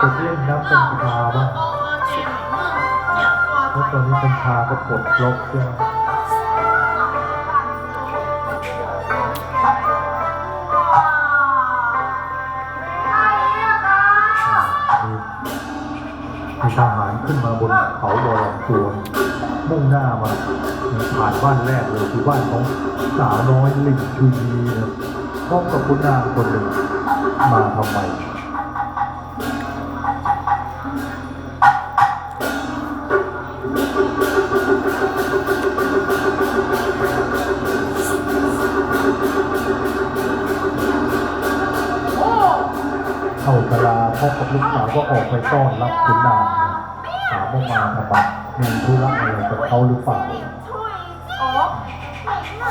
คนเล่นน้ำเป็นชาบ้างเพราะตอนนี้เป็นชาก็ปลดล็อกใช่ไหมมีทหารขึ้นมาบนเขาบอลองตัวมุ่งหน้ามาผ่านบ้านแรกเลยคือบ้านของสาวน้อยลิงชุยีนะพร้อมกับคุณนางคนหนึ่งมาทำไม พ่อกับลูกสาวก็ออกไปต้อนรับคุณนางถามว่ามาทำไมมีธุระอะไรกับเขาหรือเปล่า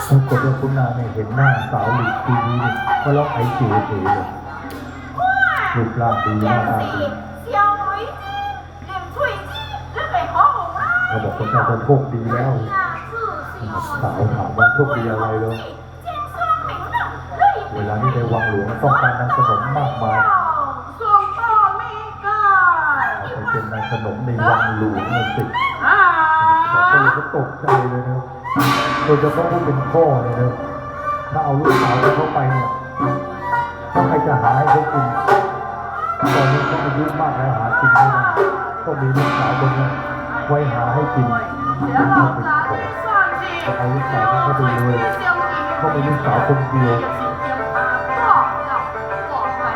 ปรากฏว่าคุณนางเนี่ยเห็นหน้าสาวหลิทีนี้เนี่ยก็ร้องไอ้เจ๋เจ๋เลยรูปร่างดีหน้าตาดีเขาบอกคนเราจะโชคดีแล้วสาวถามว่าโชคดีอะไรเลยเวลานี้ในวังหลวงต้องการนางขนมมากมายเอาไปเป็ นนางขนมในวังหลวงเลยสิเขาก็เลยก็ตกใจเลยนะโดยเฉพาะผู้เป็นพ่อเนี่ยนะถ้าเอาลูกสาวเขาไปเนี่ยถ้าใครจะหาให้เขากินตอนนี้เขาอายุมากแล้วหากินไม่ได้ก็มีลูกสาวคนนี้ไว้หาให้กินเป็นพ่อเป็นพ่อก็เอาลูกสาวเขาไปเลยเขาเป็นลูกสาวคนเดียว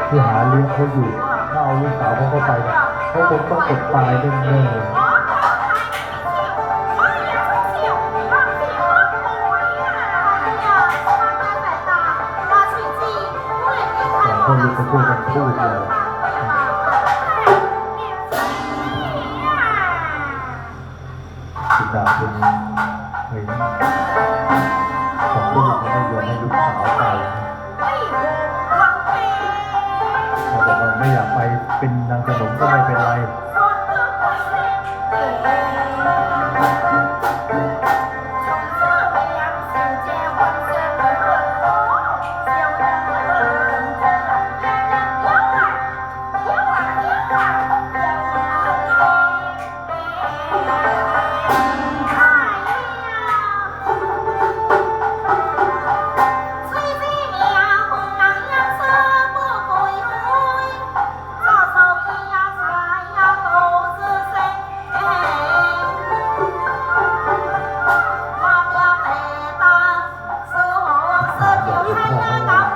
ที่หาเลี้ยงเขาอยู่ถ้าเอาลูกสาวเขาเข้าไป เขาคงต้องอดตายแน่ๆแต่ก็ลุกไปช่วยกันพูดเลยคุณดาวคนนี้เห็นของลูกไม่ยอมให้ลูกสาวไปเขาบอกว่าไม่อยากไป เป็นนางขนมก็ไม่เป็นไร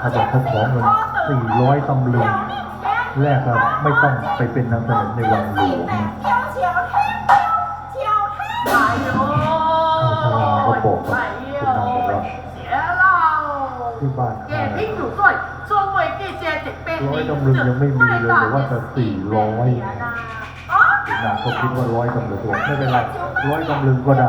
ถ้าจะเขาขอเงิน400ตำลึงแรกครับไม่ต้องไปเป็นนางสนมในวังหลวงก็บอกกับคุณนางบอกว่าที่บ้านข้าร้อยตำลึงยังไม่มีเลยหรือว่าจะสี่ร้อยนะก็คิดว่าร้อยตำลึงไม่เป็นไรร้อยตำลึงก็ได้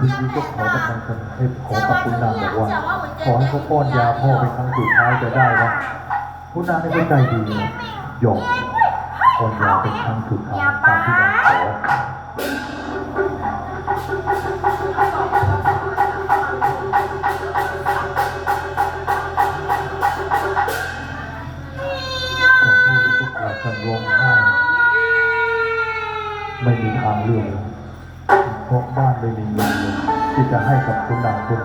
สาวหลิงคุยนี่ก็ขอกำลังใจให้ขอกับคุณนางบอกว่าขอให้เขาป้อนยาพ่อเป็นครั้งสุดท้ายจะได้ไหมคุณนางนี่ก็ใจดีนะยอมป้อนยาเป็นครั้งสุดท้ายตามที่นางขอของพ่อลูกก็กลับกันร้องไห้ไม่มีทางเลือก พราะบ้านไม่มีเงินที่จะให้กับคุณนางคุณ